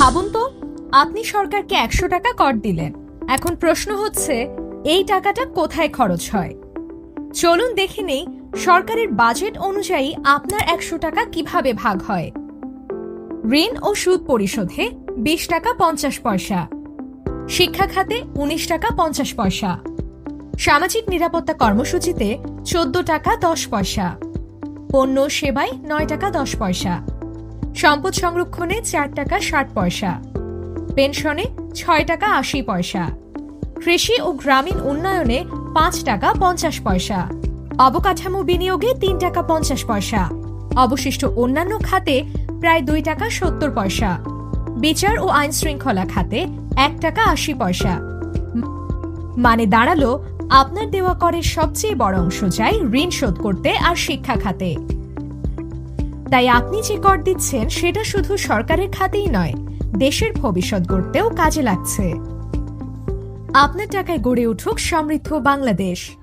ভাবুন তো, আপনি সরকারকে একশো টাকা কর দিলেন। এখন প্রশ্ন হচ্ছে, এই টাকাটা কোথায় খরচ হয়? চলুন দেখে নেই, সরকারের বাজেট অনুযায়ী আপনার একশো টাকা কীভাবে ভাগ হয়। ঋণ ও সুদ পরিশোধে বিশ টাকা পঞ্চাশ পয়সা। শিক্ষা খাতে উনিশ টাকা পঞ্চাশ পয়সা। সামাজিক নিরাপত্তা কর্মসূচিতে চোদ্দ টাকা দশ পয়সা। পণ্য সেবায় নয় টাকা দশ পয়সা। সম্পদ সংরক্ষণে চার টাকা ষাট পয়সা। পেনশনে ছয় টাকা আশি পয়সা। কৃষি ও গ্রামীণ উন্নয়নে পাঁচ টাকা পঞ্চাশ পয়সা। অবকাঠামো বিনিয়োগে তিন টাকা পঞ্চাশ পয়সা। অবশিষ্ট অন্যান্য খাতে প্রায় দুই টাকা সত্তর পয়সা। বিচার ও আইন শৃঙ্খলা খাতে এক টাকা আশি পয়সা। মানে দাঁড়াল, আপনার দেওয়া করের সবচেয়ে বড় অংশ যায় ঋণ শোধ করতে আর শিক্ষা খাতে। তাই আপনি যে কর দিচ্ছেন, সেটা শুধু সরকারের খাতেই নয়, দেশের ভবিষ্যৎ গড়তেও কাজে লাগছে। আপনার টাকায় গড়ে উঠুক সমৃদ্ধ বাংলাদেশ।